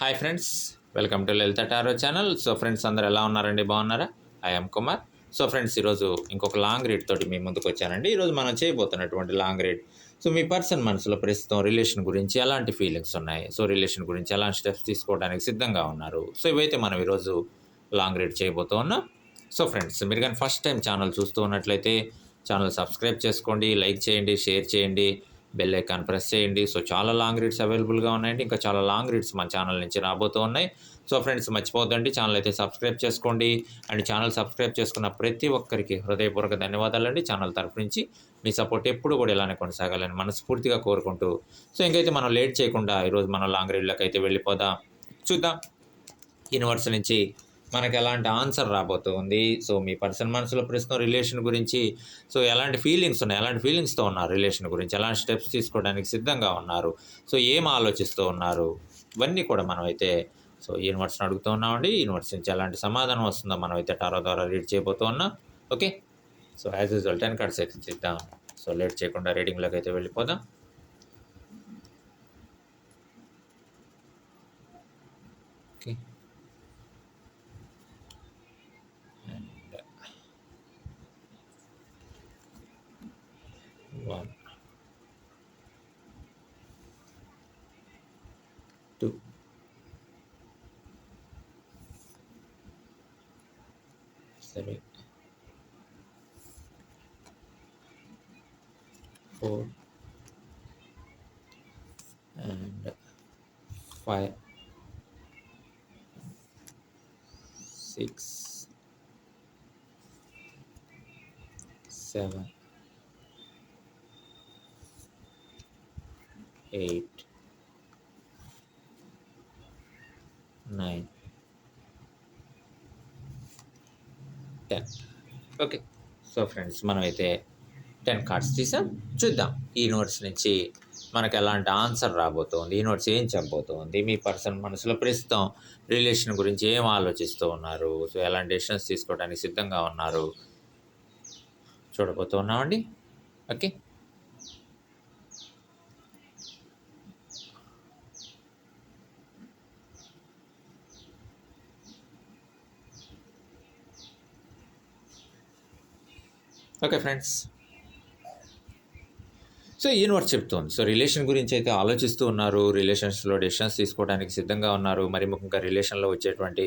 Hi friends welcome to Lalitha tarot channel. So friends అందరు ఎలా ఉన్నారండి? బాగున్నారా? ఐఎమ్ కుమార్. సో ఫ్రెండ్స్ ఈరోజు ఇంకొక లాంగ్ రీడ్ తోటి మీ ముందుకు వచ్చానండి. ఈరోజు మనం చేయబోతున్నటువంటి లాంగ్ రీడ్. సో మీ పర్సన్ మనసులో ప్రస్తుతం రిలేషన్ గురించి ఎలాంటి ఫీలింగ్స్ ఉన్నాయి? సో రిలేషన్ గురించి ఎలాంటి స్టెప్స్ తీసుకోవడానికి సిద్ధంగా ఉన్నారు? సో ఇవైతే మనం ఈరోజు లాంగ్ రీడ్ చేయబోతూ ఉన్నాం. సో ఫ్రెండ్స్ మీరు కానీ ఫస్ట్ టైం ఛానల్ చూస్తూ ఉన్నట్లయితే ఛానల్ సబ్స్క్రైబ్ చేసుకోండి లైక్ చేయండి షేర్ చేయండి. బెల్ ఐకాన్ ప్రెస్ చేయండి. సో చాలా లాంగ్ రీడ్స్ అవైలబుల్గా ఉన్నాయండి. ఇంకా చాలా లాంగ్ రీడ్స్ మన ఛానల్ నుంచి రాబోతూ ఉన్నాయి. సో ఫ్రెండ్స్ మర్చిపోద్దండి ఛానల్ అయితే సబ్స్క్రైబ్ చేసుకోండి. అండ్ ఛానల్ సబ్స్క్రైబ్ చేసుకున్న ప్రతి ఒక్కరికి హృదయపూర్వక ధన్యవాదాలండి. ఛానల్ తరఫు నుంచి మీ సపోర్ట్ ఎప్పుడు కూడా ఇలానే కొనసాగాలని మనస్ఫూర్తిగా కోరుకుంటూ. సో ఇంకైతే మనం లేట్ చేయకుండా ఈరోజు మనం లాంగ్ రీడ్లకు అయితే వెళ్ళిపోదాం. చూద్దాం. యూనివర్స్ నుంచి మనకి ఎలాంటి ఆన్సర్ రాబోతుంది సో మీ పర్సన్ మనసులో ప్రస్తుతం రిలేషన్ గురించి సో ఎలాంటి ఫీలింగ్స్ ఉన్నాయి? ఎలాంటి ఫీలింగ్స్తో ఉన్నారు రిలేషన్ గురించి? ఎలాంటి స్టెప్స్ తీసుకోవడానికి సిద్ధంగా ఉన్నారు? సో ఏం ఆలోచిస్తూ ఉన్నారు? ఇవన్నీ కూడా మనం అయితే సో యూనివర్స్ని అడుగుతూ ఉన్నామండి. యూనివర్స్ నుంచి ఎలాంటి సమాధానం వస్తుందో మనం అయితే టారో ద్వారా రీడ్ చేయబోతూ ఉన్నాం. Okay? So as usual ten cards అయితే తీద్దాం. సో లేట్ చేయకుండా రీడింగ్లోకి అయితే వెళ్ళిపోదాం. One, two, three, four, and five, six, seven, eight, nine, ten okay so friends మనమైతే టెన్ కార్డ్స్ తీసాం. చూద్దాం. ఈ నోట్స్ నుంచి మనకు ఎలాంటి ఆన్సర్ రాబోతోంది? ఈ నోట్స్ ఏం చెప్పబోతోంది? మీ పర్సన్ మనసులో ప్రస్తుతం రిలేషన్ గురించి ఏం ఆలోచిస్తూ ఉన్నారు? సో ఎలాంటి డెసిషన్స్ తీసుకోవడానికి సిద్ధంగా ఉన్నారు? చూడబోతూ ఉన్నామండి. Okay okay friends so universe చెప్తోంది. సో రిలేషన్ గురించి అయితే ఆలోచిస్తూ ఉన్నారు. రిలేషన్స్లో డెసిషన్స్ తీసుకోవడానికి సిద్ధంగా ఉన్నారు. మరి ముఖ్యంగా రిలేషన్లో వచ్చేటువంటి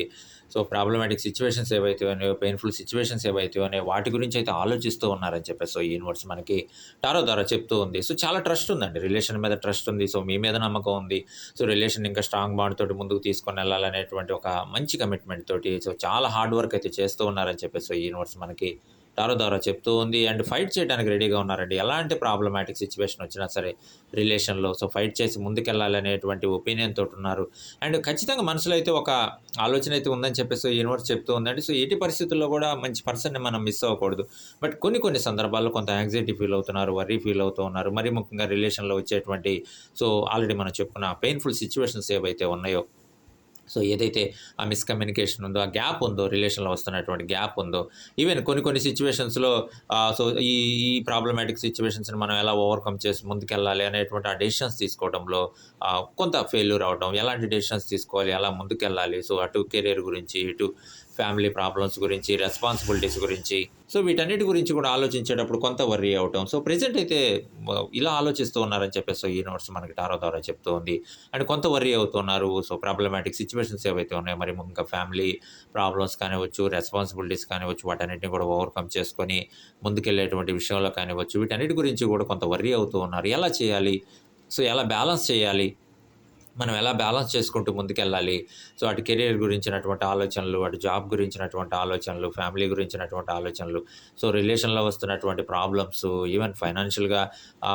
సో ప్రాబ్లమాటిక్ సిచ్యువేషన్స్ ఏవైతే ఉన్నాయో పెయిన్ఫుల్ సిచ్యువేషన్స్ ఏవైతే ఉన్నాయో వాటి గురించి అయితే ఆలోచిస్తూ ఉన్నారని చెప్పేసి సో యూనివర్స్ మనకి టారో ద్వారా చెప్తూ ఉంది. సో చాలా ట్రస్ట్ ఉందండి. రిలేషన్ మీద ట్రస్ట్ ఉంది. సో మీ మీద నమ్మకం ఉంది. సో రిలేషన్ ఇంకా స్ట్రాంగ్ బాండ్ తోటి ముందుకు తీసుకొని వెళ్ళాలనేటువంటి ఒక మంచి కమిట్మెంట్ తోటి సో చాలా హార్డ్ వర్క్ అయితే చేస్తూ ఉన్నారని చెప్పేసి సో యూనివర్స్ మనకి టారో ద్వారా చెప్తూ ఉంది. అండ్ ఫైట్ చేయడానికి రెడీగా ఉన్నారండి. ఎలాంటి ప్రాబ్లమాటిక్ సిచ్యువేషన్ వచ్చినా సరే రిలేషన్లో సో ఫైట్ చేసి ముందుకెళ్ళాలి అనేటువంటి ఒపీనియన్ తోటి ఉన్నారు. అండ్ ఖచ్చితంగా మనసులో అయితే ఒక ఆలోచన అయితే ఉందని చెప్పేసి యూనివర్స్ చెప్తూ ఉందండి. సో ఎట్టి పరిస్థితుల్లో కూడా మంచి పర్సన్ని మనం మిస్ అవ్వకూడదు. బట్ కొన్ని కొన్ని సందర్భాల్లో కొంత యాంగ్జైటీ ఫీల్ అవుతున్నారు వరీ ఫీల్ అవుతూ ఉన్నారు. మరి ముఖ్యంగా రిలేషన్లో వచ్చేటువంటి సో ఆల్రెడీ మనం చెప్పుకున్న పెయిన్ఫుల్ సిచ్యువేషన్స్ ఏవైతే ఉన్నాయో సో ఏదైతే ఆ మిస్కమ్యూనికేషన్ ఉందో ఆ గ్యాప్ ఉందో రిలేషన్లో వస్తున్నటువంటి గ్యాప్ ఉందో ఈవెన్ కొన్ని కొన్ని సిచ్యువేషన్స్లో సో ఈ ఈ ప్రాబ్లమాటిక్ సిచ్యువేషన్స్ని మనం ఎలా ఓవర్కమ్ చేసి ముందుకెళ్ళాలి అనేటువంటి ఆ డెసిషన్స్ తీసుకోవడంలో కొంత ఫెయిల్యూర్ అవడం ఎలాంటి డెసిషన్స్ తీసుకోవాలి ఎలా ముందుకెళ్ళాలి సో అటు కెరీర్ గురించి ఇటు ఫ్యామిలీ ప్రాబ్లమ్స్ గురించి రెస్పాన్సిబిలిటీస్ గురించి. సో వీటన్నిటి గురించి కూడా ఆలోచించేటప్పుడు కొంత వర్రీ అవటం. సో ప్రజెంట్ అయితే ఇలా ఆలోచిస్తూ ఉన్నారని చెప్పేసి సో నోట్స్ మనకి టారో ద్వారా చెప్తూ ఉంది. అండ్ కొంత వర్రీ అవుతున్నారు. సో ప్రాబ్లమాటిక్ సిచ్యువేషన్స్ ఏవైతే ఉన్నాయో మరి ఇంకా ఫ్యామిలీ ప్రాబ్లమ్స్ కానివచ్చు రెస్పాన్సిబిలిటీస్ కానివచ్చు వాటన్నిటిని కూడా ఓవర్కమ్ చేసుకొని ముందుకెళ్ళేటువంటి విషయంలో కానివచ్చు వీటన్నిటి గురించి కూడా కొంత వర్రీ అవుతూ ఉన్నారు. ఎలా చేయాలి? సో ఎలా బ్యాలెన్స్ చేయాలి? మనం ఎలా బ్యాలెన్స్ చేసుకుంటూ ముందుకెళ్ళాలి? సో అటు కెరీర్ గురించినటువంటి ఆలోచనలు అటు జాబ్ గురించినటువంటి ఆలోచనలు ఫ్యామిలీ గురించినటువంటి ఆలోచనలు సో రిలేషన్లో వస్తున్నటువంటి ప్రాబ్లమ్స్ ఈవెన్ ఫైనాన్షియల్గా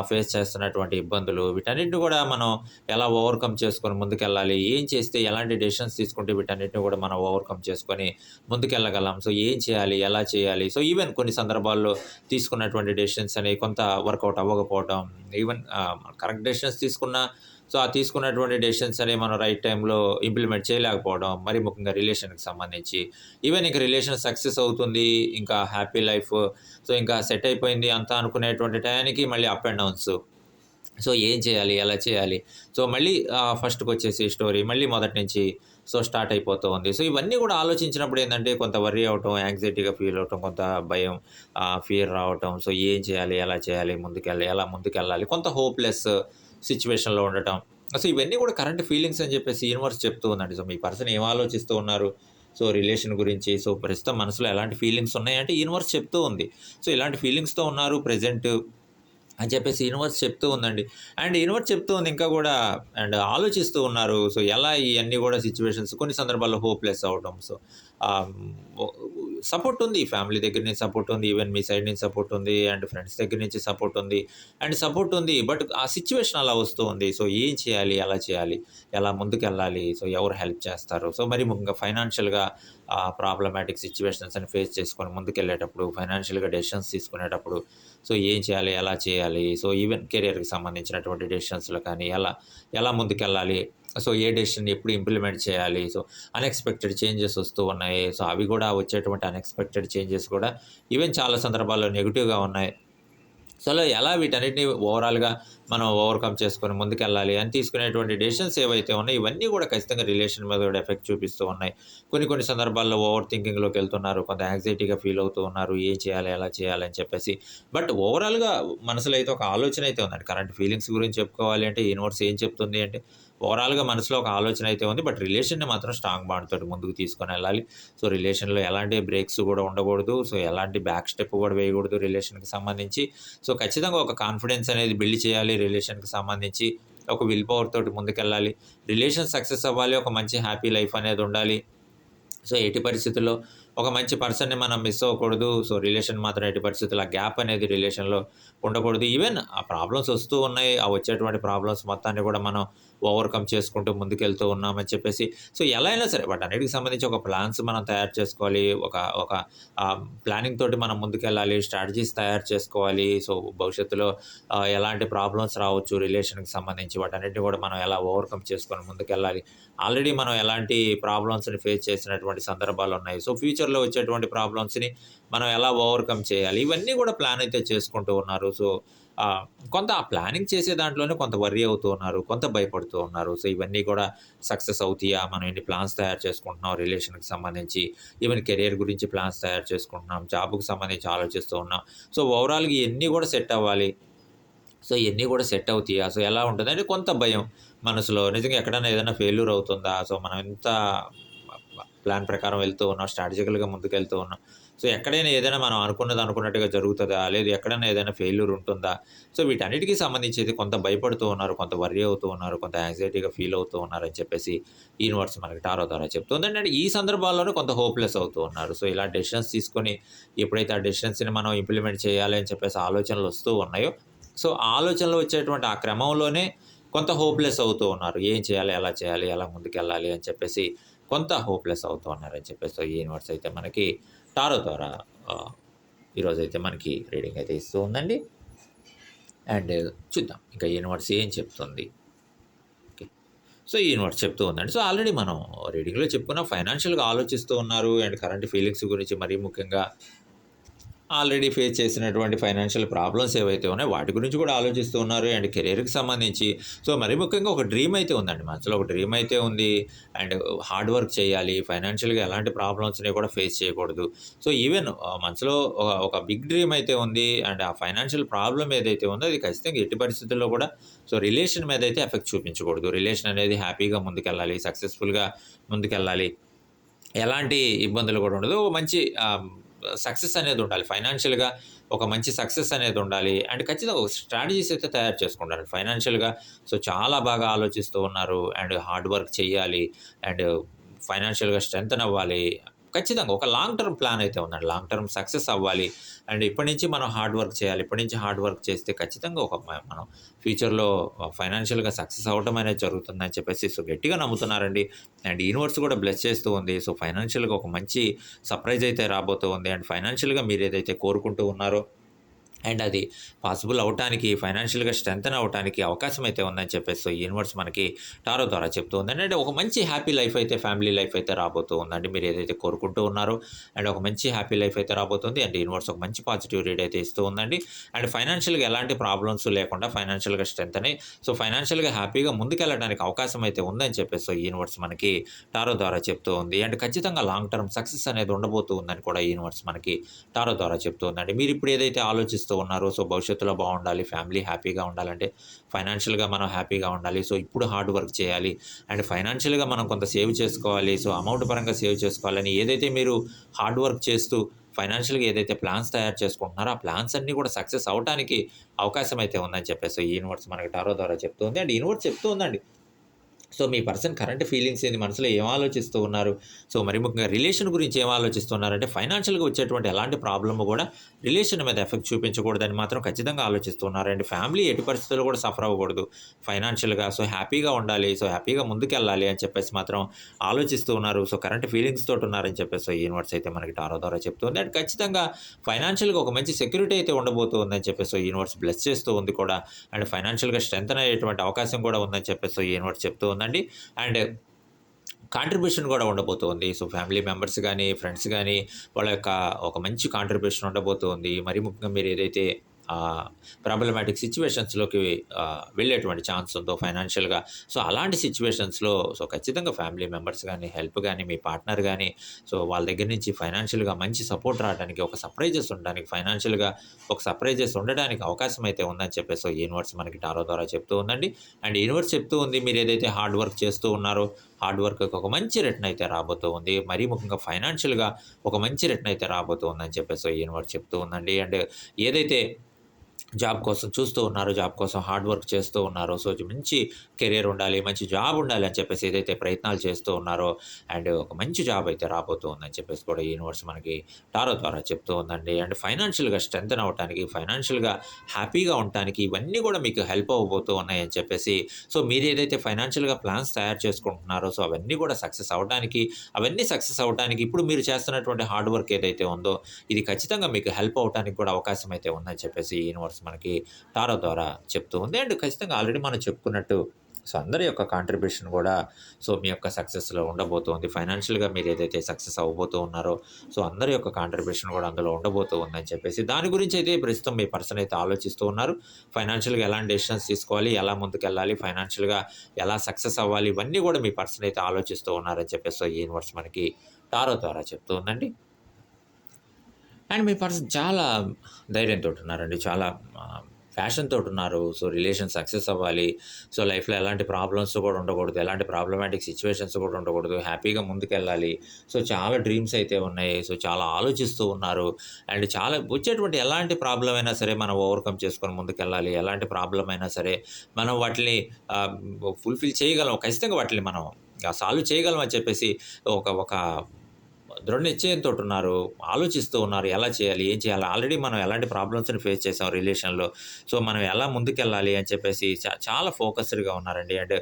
ఫేస్ చేస్తున్నటువంటి ఇబ్బందులు వీటన్నిటిని కూడా మనం ఎలా ఓవర్కమ్ చేసుకొని ముందుకెళ్ళాలి? ఏం చేస్తే ఎలాంటి డెసిషన్స్ తీసుకుంటే వీటన్నిటిని కూడా మనం ఓవర్కమ్ చేసుకొని ముందుకెళ్ళగలం? సో ఏం చేయాలి? ఎలా చేయాలి? సో ఈవెన్ కొన్ని సందర్భాల్లో తీసుకున్నటువంటి డెసిషన్స్ అనేవి కొంత వర్కౌట్ అవ్వకపోవడం ఈవెన్ కరెక్ట్ డెసిషన్స్ తీసుకున్న సో ఆ తీసుకున్నటువంటి డెసిషన్స్ అనేవి మనం రైట్ టైంలో ఇంప్లిమెంట్ చేయలేకపోవడం మరి ముఖ్యంగా రిలేషన్కి సంబంధించి. ఈవెన్ ఇంకా రిలేషన్ సక్సెస్ అవుతుంది ఇంకా హ్యాపీ లైఫ్ సో ఇంకా సెట్ అయిపోయింది అంతా అనుకునేటువంటి టయానికి మళ్ళీ అప్ అండ్ డౌన్స్ సో ఏం చేయాలి ఎలా చేయాలి? సో మళ్ళీ ఫస్ట్కి వచ్చేసి స్టోరీ మళ్ళీ మొదటి నుంచి సో స్టార్ట్ అయిపోతూ ఉంది. సో ఇవన్నీ కూడా ఆలోచించినప్పుడు ఏంటంటే కొంత వర్రీ అవటం యాంగ్జైటీగా ఫీల్ అవటం కొంత భయం ఫియర్ రావటం. సో ఏం చేయాలి ఎలా చేయాలి ముందుకెళ్ళాలి ఎలా ముందుకెళ్ళాలి? కొంత హోప్లెస్ సిచ్యువేషన్లో ఉండటం. సో ఇవన్నీ కూడా కరెంట్ ఫీలింగ్స్ అని చెప్పేసి యూనివర్స్ చెప్తూ ఉందండి. సో మీ పర్సన్ ఏం ఆలోచిస్తూ ఉన్నారు? సో రిలేషన్ గురించి సో ప్రస్తుతం మనసులో ఎలాంటి ఫీలింగ్స్ ఉన్నాయంటే యూనివర్స్ చెప్తూ ఉంది. సో ఇలాంటి ఫీలింగ్స్తో ఉన్నారు ప్రజెంట్ అని చెప్పేసి యూనివర్స్ చెప్తూ ఉందండి. అండ్ యూనివర్స్ చెప్తూ ఉంది ఇంకా కూడా అండ్ ఆలోచిస్తూ ఉన్నారు. సో ఎలా ఇవన్నీ కూడా సిచ్యువేషన్స్ కొన్ని సందర్భాల్లో హోప్లెస్ అవడం సో సపోర్ట్ ఉంది. ఫ్యామిలీ దగ్గర నుంచి సపోర్ట్ ఉంది. ఈవెన్ మీ సైడ్ నుంచి సపోర్ట్ ఉంది. అండ్ ఫ్రెండ్స్ దగ్గర నుంచి సపోర్ట్ ఉంది. అండ్ సపోర్ట్ ఉంది. బట్ ఆ సిచ్యువేషన్ అలా వస్తూ ఉంది. సో ఏం చేయాలి? ఎలా చేయాలి. ఎలా ముందుకు వెళ్ళాలి సో ఎవరు హెల్ప్ చేస్తారు? సో మరి ముఖ్యంగా ఫైనాన్షియల్గా ప్రాబ్లమాటిక్ సిచ్యువేషన్స్ అని ఫేస్ చేసుకొని ముందుకెళ్ళేటప్పుడు ఫైనాన్షియల్గా డెసిషన్స్ తీసుకునేటప్పుడు సో ఏం చేయాలి? ఎలా చేయాలి? సో ఈవెన్ కెరియర్కి సంబంధించినటువంటి డెసిషన్స్లో కానీ ఎలా ఎలా ముందుకెళ్ళాలి? సో ఏ డెసిషన్ ఎప్పుడు ఇంప్లిమెంట్ చేయాలి? సో అన్ఎక్స్పెక్టెడ్ చేంజెస్ వస్తూ ఉన్నాయి. సో అవి కూడా వచ్చేటువంటి అన్ఎక్స్పెక్టెడ్ చేంజెస్ కూడా ఈవెన్ చాలా సందర్భాల్లో నెగిటివ్గా ఉన్నాయి. సో అలా ఎలా వీటన్నిటిని ఓవరాల్గా మనం ఓవర్కమ్ చేసుకొని ముందుకెళ్ళాలి అని తీసుకునేటువంటి డెసిషన్స్ ఏవైతే ఉన్నాయో ఇవన్నీ కూడా ఖచ్చితంగా రిలేషన్ మీద కూడా ఎఫెక్ట్ చూపిస్తూ ఉన్నాయి. కొన్ని కొన్ని సందర్భాల్లో ఓవర్ థింకింగ్లోకి వెళ్తున్నారు. కొంత యాంగ్జైటీగా ఫీల్ అవుతూ ఉన్నారు. ఏం చేయాలి? ఎలా చేయాలి? అని చెప్పేసి. బట్ ఓవరాల్గా మనసులో అయితే ఒక ఆలోచన అయితే ఉందండి. కరెంట్ ఫీలింగ్స్ గురించి చెప్పుకోవాలి అంటే యూనివర్స్ ఏం చెప్తుంది అంటే ఓవరాల్గా మనసులో ఒక ఆలోచన అయితే ఉంది. బట్ రిలేషన్ని మాత్రం స్ట్రాంగ్ బాండ్ తోటి ముందుకు తీసుకొని వెళ్ళాలి. సో రిలేషన్లో ఎలాంటి బ్రేక్స్ కూడా ఉండకూడదు. సో ఎలాంటి బ్యాక్ స్టెప్ కూడా వేయకూడదు రిలేషన్కి సంబంధించి. సో ఖచ్చితంగా ఒక కాన్ఫిడెన్స్ అనేది బిల్డ్ చేయాలి రిలేషన్కి సంబంధించి. ఒక విల్ పవర్ తోటి ముందుకెళ్ళాలి. రిలేషన్ సక్సెస్ అవ్వాలి. ఒక మంచి హ్యాపీ లైఫ్ అనేది ఉండాలి. సో ఎట్టి పరిస్థితుల్లో ఒక మంచి పర్సన్ని మనం మిస్ అవ్వకూడదు. సో రిలేషన్ మాత్రం ఎట్టి పరిస్థితుల్లో ఆ గ్యాప్ అనేది రిలేషన్లో ఉండకూడదు. ఈవెన్ ఆ ప్రాబ్లమ్స్ వస్తూ ఉన్నాయి. ఆ వచ్చేటువంటి ప్రాబ్లమ్స్ మొత్తాన్ని కూడా మనం ఓవర్కమ్ చేసుకుంటూ ముందుకెళ్తూ ఉన్నామని చెప్పేసి. సో ఎలా అయినా సరే వాటన్నిటికి సంబంధించి ఒక ప్లాన్స్ మనం తయారు చేసుకోవాలి. ఒక ఒక ప్లానింగ్ తోటి మనం ముందుకెళ్ళాలి. స్ట్రాటజీస్ తయారు చేసుకోవాలి. సో భవిష్యత్తులో ఎలాంటి ప్రాబ్లమ్స్ రావచ్చు రిలేషన్కి సంబంధించి వాటన్నిటిని కూడా మనం ఎలా ఓవర్కమ్ చేసుకొని ముందుకెళ్ళాలి. ఆల్రెడీ మనం ఎలాంటి ప్రాబ్లమ్స్ని ఫేస్ చేసినటువంటి సందర్భాలు ఉన్నాయి. సో ఫ్యూచర్లో వచ్చేటువంటి ప్రాబ్లమ్స్ని మనం ఎలా ఓవర్కమ్ చేయాలి? ఇవన్నీ కూడా ప్లాన్ అయితే చేసుకుంటూ ఉన్నారు. సో కొంత ఆ ప్లానింగ్ చేసే దాంట్లోనే కొంత వర్రీ అవుతూ ఉన్నారు కొంత భయపడుతూ ఉన్నారు. సో ఇవన్నీ కూడా సక్సెస్ అవుతాయా? మనం ఎన్ని ప్లాన్స్ తయారు చేసుకుంటున్నాం? రిలేషన్కి సంబంధించి ఈవెన్ కెరియర్ గురించి ప్లాన్స్ తయారు చేసుకుంటున్నాం జాబ్కి సంబంధించి ఆలోచిస్తూ ఉన్నాం. సో ఓవరాల్గా ఇవన్నీ కూడా సెట్ అవ్వాలి. సో ఇవన్నీ కూడా సెట్ అవుతాయా? సో ఎలా ఉంటుంది అంటే కొంత భయం మనసులో. నిజంగా ఎక్కడైనా ఏదైనా ఫెయిల్యూర్ అవుతుందా? సో మనం ఎంత ప్లాన్ ప్రకారం వెళ్తూ ఉన్నాం స్ట్రాటజికల్గా ముందుకు వెళ్తూ ఉన్నాం. సో ఎక్కడైనా ఏదైనా మనం అనుకున్నది అనుకున్నట్టుగా జరుగుతుందా? లేదు ఎక్కడైనా ఏదైనా ఫెయిల్యూర్ ఉంటుందా? సో వీటన్నిటికీ సంబంధించి కొంత భయపడుతూ ఉన్నారు కొంత వర్రీ అవుతూ ఉన్నారు కొంత యాంగ్జైటీగా ఫీల్ అవుతూ ఉన్నారు అని చెప్పేసి యూనివర్స్ మనకి టారో ద్వారా చెప్తుంది అంటే ఈ సందర్భాల్లోనే కొంత హోప్లెస్ అవుతూ ఉన్నారు. సో ఇలా డెసిషన్స్ తీసుకొని ఎప్పుడైతే ఆ డెసిషన్స్ని మనం ఇంప్లిమెంట్ చేయాలి అని చెప్పేసి ఆలోచనలు వస్తూ ఉన్నాయో సో ఆలోచనలు వచ్చేటువంటి ఆ క్రమంలోనే కొంత హోప్లెస్ అవుతూ ఉన్నారు. ఏం చేయాలి ఎలా చేయాలి ఎలా ముందుకెళ్ళాలి అని చెప్పేసి కొంత హోప్లెస్ అవుతూ ఉన్నారని చెప్పేసి ఈ యూనివర్స్ అయితే మనకి టారో ద్వారా ఈరోజు అయితే మనకి రీడింగ్ అయితే ఇస్తూ ఉందండి. అండ్ చూద్దాం ఇంకా యూనివర్స్ ఏం చెప్తుంది? ఓకే. సో ఈ యూనివర్స్ చెప్తూ ఉందండి. సో ఆల్రెడీ మనం రీడింగ్లో చెప్పుకున్న ఫైనాన్షియల్గా ఆలోచిస్తూ ఉన్నారు. అండ్ కరెంట్ ఫీలింగ్స్ గురించి మరీ ముఖ్యంగా ఆల్రెడీ ఫేస్ చేసినటువంటి ఫైనాన్షియల్ ప్రాబ్లమ్స్ ఏవైతే ఉన్నాయో వాటి గురించి కూడా ఆలోచిస్తూ ఉన్నారు. అండ్ కెరీర్కి సంబంధించి సో మరీ ముఖ్యంగా ఒక డ్రీమ్ అయితే ఉందండి. మనసులో ఒక డ్రీమ్ అయితే ఉంది. అండ్ హార్డ్ వర్క్ చేయాలి. ఫైనాన్షియల్గా ఎలాంటి ప్రాబ్లమ్స్ని కూడా ఫేస్ చేయకూడదు. సో ఈవెన్ మనసులో ఒక- బిగ్ డ్రీమ్ అయితే ఉంది. అండ్ ఆ ఫైనాన్షియల్ ప్రాబ్లం ఏదైతే ఉందో అది ఖచ్చితంగా ఎట్టి పరిస్థితుల్లో కూడా సో రిలేషన్ మీద అయితే ఎఫెక్ట్ చూపించకూడదు. రిలేషన్ అనేది హ్యాపీగా ముందుకెళ్ళాలి. సక్సెస్ఫుల్గా ముందుకెళ్ళాలి. ఎలాంటి ఇబ్బందులు కూడా ఉండదు. మంచి సక్సెస్ అనేది ఉండాలి. ఫైనాన్షియల్గా ఒక మంచి సక్సెస్ అనేది ఉండాలి. అండ్ ఖచ్చితంగా ఒక స్ట్రాటజీస్ అయితే తయారు చేసుకుంటారు. ఫైనాన్షియల్గా సో చాలా బాగా ఆలోచిస్తూ ఉన్నారు. అండ్ హార్డ్ వర్క్ చేయాలి. అండ్ ఫైనాన్షియల్గా స్ట్రెంగ్త్ అవ్వాలి. ఖచ్చితంగా ఒక లాంగ్ టర్మ్ ప్లాన్ అయితే ఉందండి. లాంగ్ టర్మ్ సక్సెస్ అవ్వాలి. అండ్ ఇప్పటి నుంచి మనం హార్డ్ వర్క్ చేయాలి. ఇప్పటి నుంచి హార్డ్ వర్క్ చేస్తే ఖచ్చితంగా ఒక మనం ఫ్యూచర్లో ఫైనాన్షియల్గా సక్సెస్ అవ్వటం అనేది జరుగుతుందని చెప్పేసి సో గట్టిగా నమ్ముతున్నారండి. అండ్ యూనివర్స్ కూడా బ్లెస్ చేస్తూ ఉంది. సో ఫైనాన్షియల్గా ఒక మంచి సర్ప్రైజ్ అయితే రాబోతూ ఉంది. అండ్ ఫైనాన్షియల్గా మీరు ఏదైతే కోరుకుంటూ ఉన్నారో అండ్ అది పాసిబుల్ అవ్వటానికి ఫైనాన్షియల్‌గా స్ట్రెంథెన్ అవ్వటానికి అవకాశం అయితే ఉందని చెప్పేసి యూనివర్స్ మనకి టారో ద్వారా చెప్తూ ఉందండి. అంటే ఒక మంచి హ్యాపీ లైఫ్ అయితే ఫ్యామిలీ లైఫ్ అయితే రాబోతూ ఉందండి. మీరు ఏదైతే కోరుకుంటూ ఉన్నారో అండ్ ఒక మంచి హ్యాపీ లైఫ్ అయితే రాబోతుంది. అండ్ యూనివర్స్ ఒక మంచి పాజిటివ్ రీడ్ అయితే ఇస్తూ ఉందండి. అండ్ ఫైనాన్షియల్‌గా ఎలాంటి ప్రాబ్లమ్స్ లేకుండా ఫైనాన్షియల్‌గా స్ట్రెంత్ అని సో, ఫైనాన్షియల్‌గా హ్యాపీగా ముందుకెళ్ళడానికి అవకాశం అయితే ఉందని చెప్పేసి యూనివర్స్ మనకి టారో ద్వారా చెప్తూ ఉంది. అండ్ ఖచ్చితంగా లాంగ్ టర్మ్ సక్సెస్ అనేది ఉండబోతూ ఉందని కూడా యూనివర్స్ మనకి టారో ద్వారా చెప్తూ ఉందండి. మీరు ఇప్పుడు ఏదైతే ఆలోచిస్తూ ఉన్నారు సో, భవిష్యత్తులో బాగుండాలి, ఫ్యామిలీ హ్యాపీగా ఉండాలంటే ఫైనాన్షియల్‌గా మనం హ్యాపీగా ఉండాలి. సో, ఇప్పుడు హార్డ్ వర్క్ చేయాలి. అండ్ ఫైనాన్షియల్‌గా మనం కొంత సేవ్ చేసుకోవాలి. సో, అమౌంట్ పరంగా సేవ్ చేసుకోవాలని ఏదైతే మీరు హార్డ్ వర్క్ చేస్తూ ఫైనాన్షియల్‌గా ఏదైతే ప్లాన్స్ తయారు చేసుకుంటున్నారో ఆ ప్లాన్స్ అన్నీ కూడా సక్సెస్ అవ్వటానికి అవకాశం అయితే ఉందని చెప్పేసి ఈ యూనివర్స్ మనకి టారో ద్వారా చెప్తూ ఉంది. అండ్ యూనివర్స్ చెప్తూ ఉందండి. సో, మీ పర్సన్ కరెంట్ ఫీలింగ్స్ ఏంది? మనసులో ఏం ఆలోచిస్తూ ఉన్నారు? సో, మరి ముఖ్యంగా రిలేషన్ గురించి ఏం ఆలోచిస్తున్నారంటే ఫైనాన్షియల్‌గా వచ్చేటువంటి ఎలాంటి ప్రాబ్లమ్ కూడా రిలేషన్ మీద ఎఫెక్ట్ చూపించకూడదని మాత్రం ఖచ్చితంగా ఆలోచిస్తున్నారు. అండ్ ఫ్యామిలీ ఎటు పరిస్థితుల్లో కూడా సఫర్ అవ్వకూడదు. ఫైనాన్షియల్‌గా సో, హ్యాపీగా ఉండాలి. సో, హ్యాపీగా ముందుకెళ్ళాలి అని చెప్పేసి మాత్రం ఆలోచిస్తూ ఉన్నారు. సో, కరెంట్ ఫీలింగ్స్ తోటి ఉన్నారని చెప్పేసి ఈ యూనివర్స్ అయితే మనకి టారో ద్వారా చెప్తుంది. అండ్ ఖచ్చితంగా ఫైనాన్షియల్‌గా ఒక మంచి సెక్యూరిటీ అయితే ఉండబోతుందని చెప్పేసి ఈ యూనివర్స్ బ్లెస్ చేస్తూ ఉంది కూడా. అండ్ ఫైనాన్షియల్‌గా స్ట్రెంగ్ అయ్యేటువంటి అవకాశం కూడా ఉందని చెప్పేసి ఈ యూనివర్స్ చెప్తూ ఉందండి. అండ్ కాంట్రిబ్యూషన్ కూడా ఉండబోతోంది సో, ఫ్యామిలీ మెంబర్స్ కానీ ఫ్రెండ్స్ కానీ వాళ్ళ యొక్క ఒక మంచి కాంట్రిబ్యూషన్ ఉండబోతోంది మరీ ముఖ్యంగా మీరు ఏదైతే ప్రాబ్లమాటిక్ సిచ్యువేషన్స్లోకి వెళ్ళేటువంటి ఛాన్స్ ఉందో ఫైనాన్షియల్‌గా సో, అలాంటి సిచ్యువేషన్స్లో సో, ఖచ్చితంగా ఫ్యామిలీ మెంబర్స్ కానీ హెల్ప్ కానీ మీ పార్ట్నర్ కానీ సో, వాళ్ళ దగ్గర నుంచి ఫైనాన్షియల్‌గా మంచి సపోర్ట్ రావడానికి, ఒక సర్ప్రైజెస్ ఉండడానికి, ఫైనాన్షియల్‌గా ఒక సర్ప్రైజెస్ ఉండడానికి అవకాశం అయితే ఉందని చెప్పేసి ఈ యూనివర్స్ మనకి టారో ద్వారా చెప్తూ ఉందండి. అండ్ యూనివర్స్ చెప్తూ ఉంది మీరు ఏదైతే హార్డ్ వర్క్ చేస్తూ ఉన్నారో హార్డ్ వర్క్‌కి ఒక మంచి రిటర్న్ అయితే రాబోతూ ఉంది. మరీ ముఖ్యంగా ఫైనాన్షియల్‌గా ఒక మంచి రిటర్న్ అయితే రాబోతూ ఉందని చెప్పేసి ఈ యూనివర్స్ చెప్తూ ఉందండి. అండ్ ఏదైతే జాబ్ కోసం చూస్తూ ఉన్నారు జాబ్ కోసం హార్డ్ వర్క్ చేస్తూ ఉన్నారు సో, మంచి కెరియర్ ఉండాలి, మంచి జాబ్ ఉండాలి అని చెప్పేసి ఏదైతే ప్రయత్నాలు చేస్తూ ఉన్నారో అండ్ ఒక మంచి జాబ్ అయితే రాబోతూ ఉందని చెప్పేసి కూడా యూనివర్స్ మనకి టారో ద్వారా చెప్తూ ఉందండి. అండ్ ఫైనాన్షియల్‌గా స్ట్రెంథెన్ అవ్వటానికి, ఫైనాన్షియల్‌గా హ్యాపీగా ఉండటానికి ఇవన్నీ కూడా మీకు హెల్ప్ అవ్వబోతూ ఉన్నాయని చెప్పేసి సో, మీరు ఏదైతే ఫైనాన్షియల్‌గా ప్లాన్స్ తయారు చేసుకుంటున్నారో సో, అవన్నీ కూడా సక్సెస్ అవ్వటానికి, అవన్నీ సక్సెస్ అవ్వటానికి ఇప్పుడు మీరు చేస్తున్నటువంటి హార్డ్ వర్క్ ఏదైతే ఉందో ఇది ఖచ్చితంగా మీకు హెల్ప్ అవ్వటానికి కూడా అవకాశం అయితే ఉందని చెప్పేసి యూనివర్స్ మనకి టారో ద్వారా చెప్తూ ఉంది. అండ్ ఖచ్చితంగా ఆల్రెడీ మనం చెప్పుకున్నట్టు సో, అందరి యొక్క కాంట్రిబ్యూషన్ కూడా సో, మీ యొక్క సక్సెస్‌లో ఉండబోతోంది. ఫైనాన్షియల్‌గా మీరు ఏదైతే సక్సెస్ అవ్వబోతూ ఉన్నారో సో, అందరి యొక్క కాంట్రిబ్యూషన్ కూడా అందులో ఉండబోతూ ఉందని చెప్పేసి దాని గురించి అయితే ప్రస్తుతం మీ పర్సన్ అయితే ఆలోచిస్తూ ఉన్నారు. ఫైనాన్షియల్‌గా ఎలాంటి డెసిషన్స్ తీసుకోవాలి, ఎలా ముందుకెళ్ళాలి, ఫైనాన్షియల్‌గా ఎలా సక్సెస్ అవ్వాలి ఇవన్నీ కూడా మీ పర్సన్ అయితే ఆలోచిస్తూ ఉన్నారని చెప్పేసి ఈ యూనివర్స్ మనకి టారో ద్వారా చెప్తూ ఉందండి. అండ్ మీ పర్సన్ చాలా ధైర్యంతో ఉన్నారండి. చాలా ఫ్యాషన్తో ఉన్నారు. సో, రిలేషన్ సక్సెస్ అవ్వాలి. సో, లైఫ్‌లో ఎలాంటి ప్రాబ్లమ్స్ కూడా ఉండకూడదు. ఎలాంటి ప్రాబ్లమాటిక్ సిచ్యువేషన్స్ కూడా ఉండకూడదు. హ్యాపీగా ముందుకెళ్ళాలి. సో, చాలా డ్రీమ్స్ అయితే ఉన్నాయి. సో, చాలా ఆలోచిస్తూ ఉన్నారు. అండ్ చాలా వచ్చేటువంటి ఎలాంటి ప్రాబ్లం అయినా సరే మనం ఓవర్‌కమ్ చేసుకొని ముందుకెళ్ళాలి. ఎలాంటి ప్రాబ్లం అయినా సరే మనం వాటిని ఫుల్‌ఫిల్ చేయగలం. ఖచ్చితంగా వాటిని మనం సాల్వ్ చేయగలం అని చెప్పేసి ఒక ఒక దృఢ నిశ్చయంతో ఉన్నారు. ఆలోచిస్తూ ఉన్నారు. ఎలా చేయాలి? ఏం చేయాలి? ఆల్రెడీ మనం ఎలాంటి ప్రాబ్లమ్స్‌ని ఫేస్ చేసాం రిలేషన్‌లో. సో, మనం ఎలా ముందుకెళ్ళాలి అని చెప్పేసి చ చాలా ఫోకస్డ్‌గా ఉన్నారండి. అండ్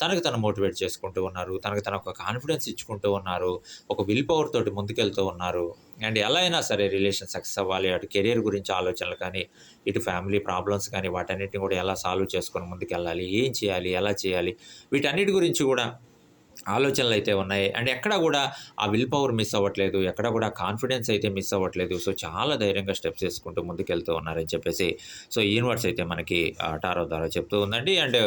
తనకు తను మోటివేట్ చేసుకుంటూ ఉన్నారు. తనకు తన ఒక కాన్ఫిడెన్స్ ఇచ్చుకుంటూ ఉన్నారు. ఒక విల్ పవర్ తోటి ముందుకెళ్తూ ఉన్నారు. అండ్ ఎలా అయినా సరే రిలేషన్ సక్సెస్ అవ్వాలి. అటు కెరియర్ గురించి ఆలోచనలు కానీ, ఇటు ఫ్యామిలీ ప్రాబ్లమ్స్ కానీ వాటన్నిటిని కూడా ఎలా సాల్వ్ చేసుకొని ముందుకెళ్ళాలి? ఏం చేయాలి? ఎలా చేయాలి? వీటన్నిటి గురించి కూడా ఆలోచనలు అయితే ఉన్నాయి. అండ్ ఎక్కడ కూడా ఆ విల్ పవర్ మిస్ అవ్వట్లేదు. ఎక్కడ కూడా కాన్ఫిడెన్స్ అయితే మిస్ అవ్వట్లేదు. సో, చాలా ధైర్యంగా స్టెప్స్ వేసుకుంటూ ముందుకెళ్తూ ఉన్నారని చెప్పేసి సో, యూనివర్స్ అయితే మనకి టారో ద్వారా చెప్తూ ఉందండి. అండ్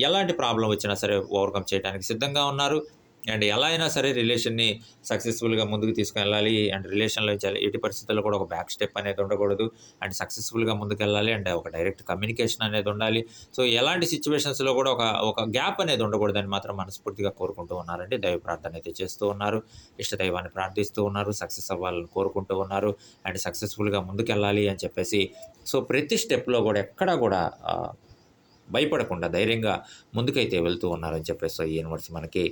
ఎలాంటి ప్రాబ్లం వచ్చినా సరే ఓవర్‌కమ్ చేయడానికి సిద్ధంగా ఉన్నారు. అండ్ ఎలా అయినా సరే రిలేషన్‌ని సక్సెస్‌ఫుల్‌గా ముందుకు తీసుకెళ్ళాలి. అండ్ రిలేషన్‌లో ఎటు పరిస్థితుల్లో కూడా ఒక బ్యాక్ స్టెప్ అనేది ఉండకూడదు. అండ్ సక్సెస్‌ఫుల్‌గా ముందుకెళ్ళాలి. అండ్ ఒక డైరెక్ట్ కమ్యూనికేషన్ అనేది ఉండాలి. సో, ఎలాంటి సిచ్యువేషన్స్లో కూడా ఒక ఒక గ్యాప్ అనేది ఉండకూడదని మాత్రం మనస్ఫూర్తిగా కోరుకుంటూ ఉన్నారండి. దైవ ప్రార్థన అయితే చేస్తూ ఉన్నారు. ఇష్ట దైవాన్ని ప్రార్థిస్తూ ఉన్నారు. సక్సెస్ అవ్వాలని కోరుకుంటూ ఉన్నారు. అండ్ సక్సెస్‌ఫుల్‌గా ముందుకెళ్ళాలి అని చెప్పేసి సో, ప్రతి స్టెప్‌లో కూడా ఎక్కడా కూడా భయపడకుండా ధైర్యంగా ముందుకైతే వెళ్తూ ఉన్నారని చెప్పేసి ఈ యూనివర్స్ మనకి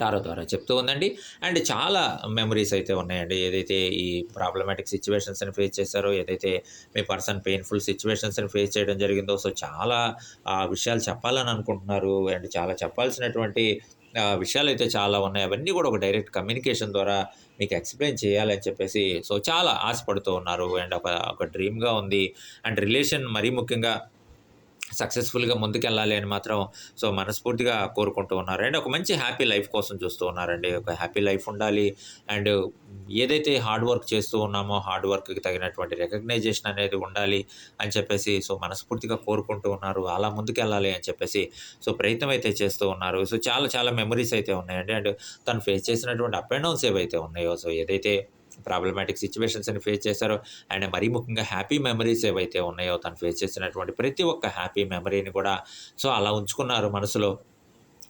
టారో ద్వారా చెప్తూ ఉందండి. అండ్ చాలా మెమరీస్ అయితే ఉన్నాయండి. ఏదైతే ఈ ప్రాబ్లమాటిక్ సిచ్యువేషన్స్ని ఫేస్ చేశారో, ఏదైతే మీ పర్సన్ పెయిన్‌ఫుల్ సిచ్యువేషన్స్ని ఫేస్ చేయడం జరిగిందో, సో, చాలా ఆ విషయాలు చెప్పాలని అనుకుంటున్నారు. అండ్ చాలా చెప్పాల్సినటువంటి విషయాలు అయితే చాలా ఉన్నాయి. అవన్నీ కూడా ఒక డైరెక్ట్ కమ్యూనికేషన్ ద్వారా మీకు ఎక్స్‌ప్లెయిన్ చేయాలని చెప్పేసి సో, చాలా ఆశపడుతూ ఉన్నారు. అండ్ ఒక ఒక డ్రీమ్‌గా ఉంది. అండ్ రిలేషన్ మరీ ముఖ్యంగా సక్సెస్‌ఫుల్‌గా ముందుకెళ్ళాలి అని మాత్రం సో, మనస్ఫూర్తిగా కోరుకుంటూ ఉన్నారు. అండ్ ఒక మంచి హ్యాపీ లైఫ్ కోసం చూస్తూ ఉన్నారండి. ఒక హ్యాపీ లైఫ్ ఉండాలి. అండ్ ఏదైతే హార్డ్ వర్క్ చేస్తూ ఉన్నామో హార్డ్ వర్క్‌కి తగినటువంటి రికగ్నైజేషన్ అనేది ఉండాలి అని చెప్పేసి సో, మనస్ఫూర్తిగా కోరుకుంటూ ఉన్నారు. అలా ముందుకెళ్ళాలి అని చెప్పేసి సో, ప్రయత్నం అయితే చేస్తూ ఉన్నారు. సో, చాలా చాలా మెమరీస్ అయితే ఉన్నాయండి. అండ్ తను ఫేస్ చేసినటువంటి అప్ అండ్ డౌన్స్ ఏవైతే ఉన్నాయో సో, ఏదైతే ప్రాబ్లమాటిక్ సిచ్యువేషన్స్ని ఫేస్ చేశారో అండ్ మరీ ముఖ్యంగా హ్యాపీ మెమరీస్ ఏవైతే ఉన్నాయో తను ఫేస్ చేసినటువంటి ప్రతి ఒక్క హ్యాపీ మెమరీని కూడా సో, అలా ఉంచుకున్నారు మనసులో.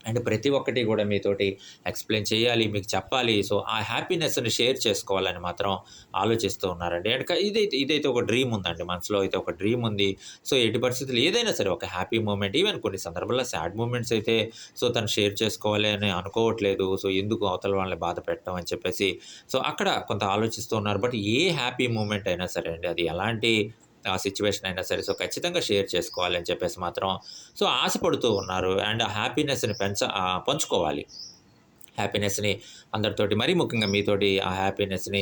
అండ్ ప్రతి ఒక్కటి కూడా మీతోటి ఎక్స్‌ప్లెయిన్ చేయాలి, మీకు చెప్పాలి. సో, ఆ హ్యాపీనెస్‌ని షేర్ చేసుకోవాలని మాత్రం ఆలోచిస్తూ ఉన్నారండి. అండ్ ఇదైతే ఇదైతే ఒక డ్రీమ్ ఉందండి. మనసులో అయితే ఒక డ్రీమ్ ఉంది. సో, ఎటు పరిస్థితుల్లో ఏదైనా సరే ఒక హ్యాపీ మూమెంట్ ఈవెన్ కొన్ని సందర్భాల్లో సాడ్ మూమెంట్స్ అయితే సో, తను షేర్ చేసుకోవాలి అని అనుకోవట్లేదు. సో, ఎందుకు అవతల వాళ్ళని బాధ పెట్టడం అని చెప్పేసి సో, అక్కడ కొంత ఆలోచిస్తూ ఉన్నారు. బట్ ఏ హ్యాపీ మూమెంట్ అయినా సరే అండి అది ఎలాంటి ఆహ్, అయినా సరే సో, ఖచ్చితంగా షేర్ చేసుకోవాలని చెప్పేసి మాత్రం సో, ఆశపడుతూ ఉన్నారు. అండ్ ఆ హ్యాపీనెస్‌ని పెంచ పంచుకోవాలి. హ్యాపీనెస్‌ని అందరితోటి మరీ ముఖ్యంగా మీతోటి ఆ హ్యాపీనెస్‌ని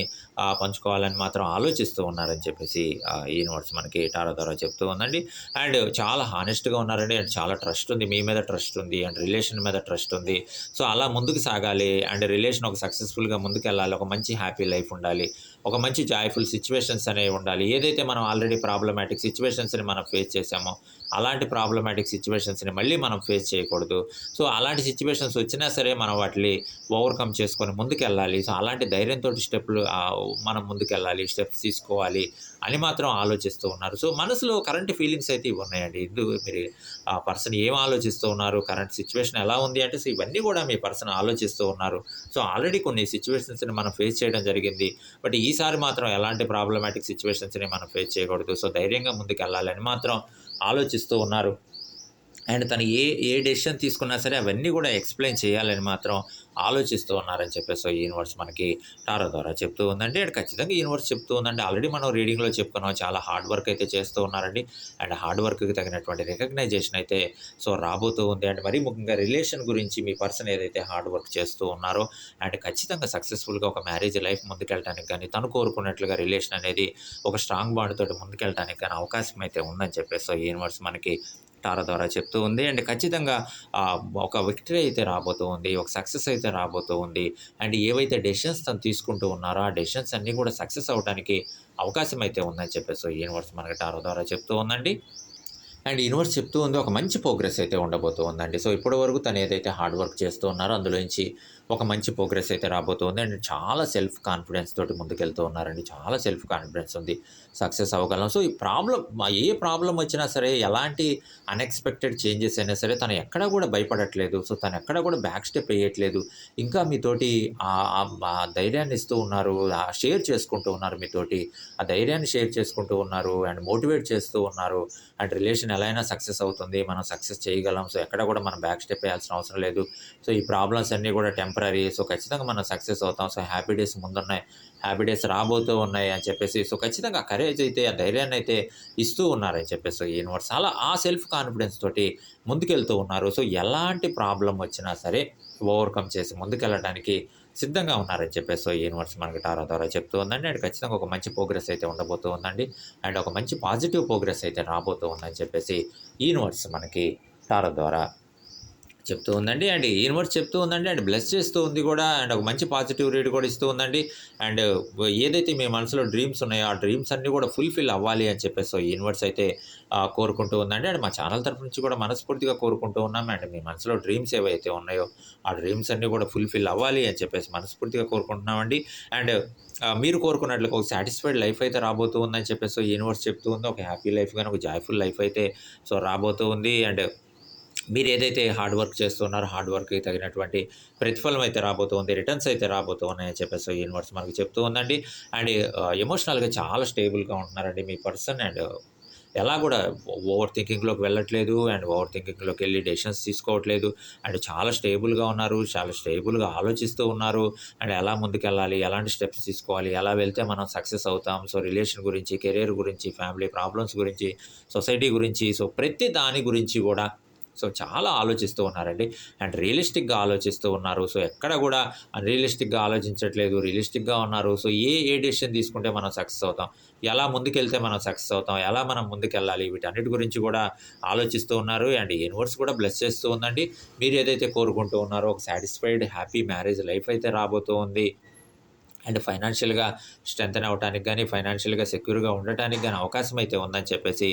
పంచుకోవాలని మాత్రం ఆలోచిస్తూ ఉన్నారని చెప్పేసి ఈ నోట్స్ మనకి టారో ద్వారా చెప్తూ ఉందండి. అండ్ చాలా హానెస్ట్‌గా ఉన్నారండి. అండ్ చాలా ట్రస్ట్ ఉంది. మీ మీద ట్రస్ట్ ఉంది. అండ్ రిలేషన్ మీద ట్రస్ట్ ఉంది. సో, అలా ముందుకు సాగాలి. అండ్ రిలేషన్ ఒక సక్సెస్‌ఫుల్‌గా ముందుకెళ్ళాలి. ఒక మంచి హ్యాపీ లైఫ్ ఉండాలి. ఒక మంచి జాయ్‌ఫుల్ సిచ్యువేషన్స్ అనేవి ఉండాలి. ఏదైతే మనం ఆల్రెడీ ప్రాబ్లమాటిక్ సిచ్యువేషన్స్ని మనం ఫేస్ చేసామో అలాంటి ప్రాబ్లమాటిక్ సిచ్యువేషన్స్ని మళ్ళీ మనం ఫేస్ చేయకూడదు. సో, అలాంటి సిచ్యువేషన్స్ వచ్చినా సరే మనం వాటిని ఓవర్‌కమ్ చేసుకొని ముందుకెళ్ళాలి. సో, అలాంటి ధైర్యంతోటి స్టెప్లు మనం ముందుకెళ్ళాలి. స్టెప్స్ తీసుకోవాలి అని మాత్రం ఆలోచిస్తూ ఉన్నారు. సో, మనసులో కరెంట్ ఫీలింగ్స్ అయితే ఇవి ఉన్నాయండి. ఇందు మీరు ఆ పర్సన్ ఏం ఆలోచిస్తూ ఉన్నారు? కరెంట్ సిచ్యువేషన్ ఎలా ఉంది అంటే సో, ఇవన్నీ కూడా మీ పర్సన్ ఆలోచిస్తూ ఉన్నారు. సో, ఆల్రెడీ కొన్ని సిచ్యువేషన్స్ని మనం ఫేస్ చేయడం జరిగింది. బట్ ఈ ఈసారి మాత్రం ఎలాంటి ప్రాబ్లమాటిక్ సిచ్యువేషన్స్ని మనం ఫేస్ చేయకూడదు. సో, ధైర్యంగా ముందుకు వెళ్ళాలని మాత్రం ఆలోచిస్తూ ఉన్నారు. అండ్ తను ఏ ఏ డెసిషన్ తీసుకున్నా సరే అవన్నీ కూడా ఎక్స్‌ప్లెయిన్ చేయాలని మాత్రం ఆలోచిస్తూ ఉన్నారని చెప్పేసి ఈ యూనివర్స్ మనకి టారో ద్వారా చెప్తూ ఉందండి. అండ్ ఖచ్చితంగా యూనివర్స్ చెప్తూ ఉందండి. ఆల్రెడీ మనం రీడింగ్‌లో చెప్పుకున్నాం. చాలా హార్డ్ వర్క్ అయితే చేస్తూ ఉన్నారండి. అండ్ హార్డ్ వర్క్‌కి తగినటువంటి రికగ్నైజేషన్ అయితే సో, రాబోతూ ఉంది. అండ్ మరీ ముఖ్యంగా రిలేషన్ గురించి మీ పర్సన్ ఏదైతే హార్డ్ వర్క్ చేస్తూ ఉన్నారో అండ్ ఖచ్చితంగా సక్సెస్‌ఫుల్‌గా ఒక మ్యారేజ్ లైఫ్ ముందుకెళ్ళటానికి కానీ తను కోరుకున్నట్లుగా రిలేషన్ అనేది ఒక స్ట్రాంగ్ బాండ్ తోటి ముందుకెళ్ళటానికి కానీ అవకాశం అయితే ఉందని చెప్పేసి సో, ఈ యూనివర్స్ మనకి టారా ద్వారా చెప్తూ ఉంది. అండ్ ఖచ్చితంగా ఒక విక్టరీ అయితే రాబోతూ ఉంది. ఒక సక్సెస్ అయితే రాబోతూ ఉంది. అండ్ ఏవైతే డెసిషన్స్ తను తీసుకుంటూ ఉన్నారో ఆ డెసిషన్స్ అన్నీ కూడా సక్సెస్ అవ్వడానికి అవకాశం అయితే ఉందని చెప్పేసి సో, యూనివర్స్ మనకి టారో ద్వారా చెప్తూ ఉందండి. అండ్ యూనివర్స్ చెప్తూ ఉంది ఒక మంచి ప్రోగ్రెస్ అయితే ఉండబోతూ ఉందండి. సో, ఇప్పటి వరకు తను ఏదైతే హార్డ్ వర్క్ చేస్తూ ఉన్నారో అందులోంచి ఒక మంచి ప్రోగ్రెస్ అయితే రాబోతుంది అండ్ చాలా సెల్ఫ్ కాన్ఫిడెన్స్ తోటి ముందుకెళ్తూ ఉన్నారండి. చాలా సెల్ఫ్ కాన్ఫిడెన్స్ ఉంది. సక్సెస్ అవ్వగలం. సో, ఈ ప్రాబ్లం ఏ ప్రాబ్లం వచ్చినా సరే ఎలాంటి అన్‌ఎక్స్‌పెక్టెడ్ చేంజెస్ అయినా సరే తను ఎక్కడా కూడా భయపడట్లేదు. సో, తను ఎక్కడా కూడా బ్యాక్ స్టెప్ వేయట్లేదు ఇంకా మీతోటి ఆ ధైర్యాన్ని ఇస్తూ ఉన్నారు. షేర్ చేసుకుంటూ ఉన్నారు మీతోటి. ఆ ధైర్యాన్ని షేర్ చేసుకుంటూ ఉన్నారు. అండ్ మోటివేట్ చేస్తూ ఉన్నారు. అండ్ రిలేషన్ ఎలా అయినా సక్సెస్ అవుతుంది. మనం సక్సెస్ చేయగలం. సో, ఎక్కడ కూడా మనం బ్యాక్ స్టెప్ వేయాల్సిన అవసరం లేదు. సో, ఈ ప్రాబ్లమ్స్ అన్నీ కూడా టెంపరీ సో, ఖచ్చితంగా మనం సక్సెస్ అవుతాం. సో, హ్యాపీ డేస్ ముందున్నాయి. హ్యాపీ డేస్ రాబోతూ ఉన్నాయి అని చెప్పేసి సో, ఖచ్చితంగా కరేజ్ అయితే ఆ ధైర్యాన్ని అయితే ఇస్తూ ఉన్నారని చెప్పేసి సో, యూనివర్స్ అలా ఆ సెల్ఫ్ కాన్ఫిడెన్స్ తోటి ముందుకెళ్తూ ఉన్నారు. సో, ఎలాంటి ప్రాబ్లం వచ్చినా సరే ఓవర్‌కమ్ చేసి ముందుకెళ్ళడానికి సిద్ధంగా ఉన్నారని చెప్పేసి సో, యూనివర్స్ మనకి టారా ద్వారా చెప్తూ ఉందండి. అండ్ ఖచ్చితంగా ఒక మంచి ప్రోగ్రెస్ అయితే ఉండబోతూ ఉందండి. అండ్ ఒక మంచి పాజిటివ్ ప్రోగ్రెస్ అయితే రాబోతూ ఉందని చెప్పేసి యూనివర్స్ మనకి టారా ద్వారా చెప్తూ ఉందండి. అండ్ యూనివర్స్ చెప్తూ ఉందండి. అండ్ బ్లెస్ చేస్తూ ఉంది కూడా. అండ్ ఒక మంచి పాజిటివ్ రేట్ కూడా ఇస్తూ ఉందండి. అండ్ ఏదైతే మీ మనసులో డ్రీమ్స్ ఉన్నాయో ఆ డ్రీమ్స్ అన్నీ కూడా ఫుల్‌ఫిల్ అవ్వాలి అని చెప్పేసి యూనివర్స్ అయితే కోరుకుంటూ ఉందండి. అండ్ మా ఛానల్ తరపు నుంచి కూడా మనస్ఫూర్తిగా కోరుకుంటూ ఉన్నాం. అండ్ మీ మనసులో డ్రీమ్స్ ఏవైతే ఉన్నాయో ఆ డ్రీమ్స్ అన్నీ కూడా ఫుల్‌ఫిల్ అవ్వాలి అని చెప్పేసి మనస్ఫూర్తిగా కోరుకుంటున్నామండి. అండ్ మీరు కోరుకున్నట్లుగా ఒక సాటిస్ఫైడ్ లైఫ్ అయితే రాబోతూ ఉందని చెప్పేసి యూనివర్స్ చెప్తూ ఉంది. ఒక హ్యాపీ లైఫ్ కానీ ఒక జాయ్‌ఫుల్ లైఫ్ అయితే సో, రాబోతూ ఉంది. అండ్ మీరు ఏదైతే హార్డ్ వర్క్ చేస్తున్నారో హార్డ్ వర్క్‌కి తగినటువంటి ప్రతిఫలం అయితే రాబోతుంది రిటర్న్స్ అయితే రాబోతున్నాయని చెప్పేసి యూనివర్స్ మనకు చెప్తూ ఉందండి. అండ్ ఎమోషనల్‌గా చాలా స్టేబుల్‌గా ఉంటున్నారండి మీ పర్సన్. అండ్ ఎలా కూడా ఓవర్ థింకింగ్‌లోకి వెళ్ళట్లేదు. అండ్ ఓవర్ థింకింగ్‌లోకి వెళ్ళి డెసిషన్స్ తీసుకోవట్లేదు. అండ్ చాలా స్టేబుల్‌గా ఉన్నారు. చాలా స్టేబుల్‌గా ఆలోచిస్తూ ఉన్నారు. అండ్ ఎలా ముందుకెళ్ళాలి? ఎలాంటి స్టెప్స్ తీసుకోవాలి? ఎలా వెళ్తే మనం సక్సెస్ అవుతాం? సో, రిలేషన్ గురించి, కెరియర్ గురించి, ఫ్యామిలీ ప్రాబ్లమ్స్ గురించి, సొసైటీ గురించి సో, ప్రతి దాని గురించి కూడా సో చాలా ఆలోచిస్తూ ఉన్నారండి. అండ్ రియలిస్టిక్గా ఆలోచిస్తూ ఉన్నారు. సో ఎక్కడ కూడా రియలిస్టిక్గా ఆలోచించట్లేదు రియలిస్టిక్గా ఉన్నారు. సో ఏ ఏ డెసిషన్ తీసుకుంటే మనం సక్సెస్ అవుతాం? ఎలా ముందుకెళ్తే మనం సక్సెస్ అవుతాం? ఎలా మనం ముందుకెళ్ళాలి? వీటన్నిటి గురించి కూడా ఆలోచిస్తూ ఉన్నారు. అండ్ యూనివర్స్ కూడా బ్లెస్ చేస్తూ ఉందండి. మీరు ఏదైతే కోరుకుంటూ ఉన్నారో ఒక సాటిస్ఫైడ్ హ్యాపీ మ్యారేజ్ లైఫ్ అయితే రాబోతూ ఉంది. అండ్ ఫైనాన్షియల్గా స్ట్రెంగ్ అవ్వడానికి కానీ ఫైనాన్షియల్గా సెక్యూర్గా ఉండటానికి కానీ అవకాశం అయితే ఉందని చెప్పేసి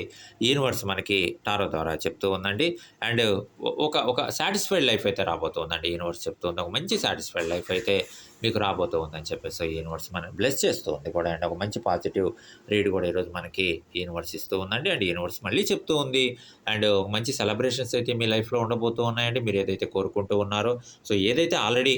యూనివర్స్ మనకి టారో ద్వారా చెప్తూ ఉందండి. అండ్ ఒక ఒక సాటిస్ఫైడ్ లైఫ్ అయితే రాబోతుందండి యూనివర్స్ చెప్తుంది. ఒక మంచి సాటిస్ఫైడ్ లైఫ్ అయితే మీకు రాబోతూ ఉందని చెప్పేసి యూనివర్స్ మనం బ్లెస్ చేస్తూ ఉంది కూడా. అండ్ ఒక మంచి పాజిటివ్ రీడ్ కూడా ఈరోజు మనకి యూనివర్స్ ఇస్తూ ఉందండి. అండ్ యూనివర్స్ మళ్ళీ చెప్తూ ఉంది. అండ్ ఒక మంచి సెలబ్రేషన్స్ అయితే మీ లైఫ్లో ఉండబోతూ ఉన్నాయండి. మీరు ఏదైతే కోరుకుంటూ ఉన్నారో సో ఏదైతే ఆల్రెడీ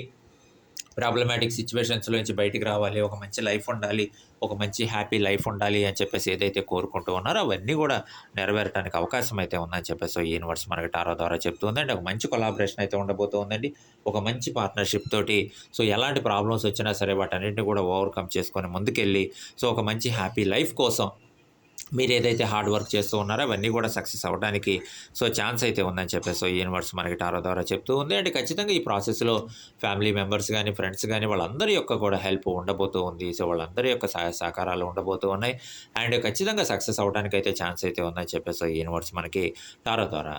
ప్రాబ్లమాటిక్ సిచ్యువేషన్స్లో నుంచి బయటికి రావాలి ఒక మంచి లైఫ్ ఉండాలి ఒక మంచి హ్యాపీ లైఫ్ ఉండాలి అని చెప్పేసి ఏదైతే కోరుకుంటూ ఉన్నారో అవన్నీ కూడా నెరవేరడానికి అవకాశం అయితే ఉందని చెప్పేసి ఈ యూనివర్స్ మనకి టారో ద్వారా చెప్తుందండి ఒక మంచి కొలాబరేషన్ అయితే ఉండబోతుందండి ఒక మంచి పార్ట్నర్షిప్ తోటి సో ఎలాంటి ప్రాబ్లమ్స్ వచ్చినా సరే వాటన్నింటినీ కూడా ఓవర్కమ్ చేసుకొని ముందుకెళ్ళి సో ఒక మంచి హ్యాపీ లైఫ్ కోసం మీరు ఏదైతే హార్డ్ వర్క్ చేస్తూ ఉన్నారో అవన్నీ కూడా సక్సెస్ అవ్వడానికి సో ఛాన్స్ అయితే ఉందని చెప్పేసి సో యూనివర్స్ మనకి టారో ద్వారా చెప్తూ ఉంది. అంటే ఖచ్చితంగా ఈ ప్రాసెస్లో ఫ్యామిలీ మెంబర్స్ కానీ ఫ్రెండ్స్ కానీ వాళ్ళందరి యొక్క కూడా హెల్ప్ ఉండబోతూ ఉంది. సో వాళ్ళందరి యొక్క సహాయ సహకారాలు ఉండబోతూ ఉన్నాయి. అండ్ ఖచ్చితంగా సక్సెస్ అవ్వడానికి అయితే ఛాన్స్ అయితే ఉందని చెప్పేసి సో యూనివర్స్ మనకి టారో ద్వారా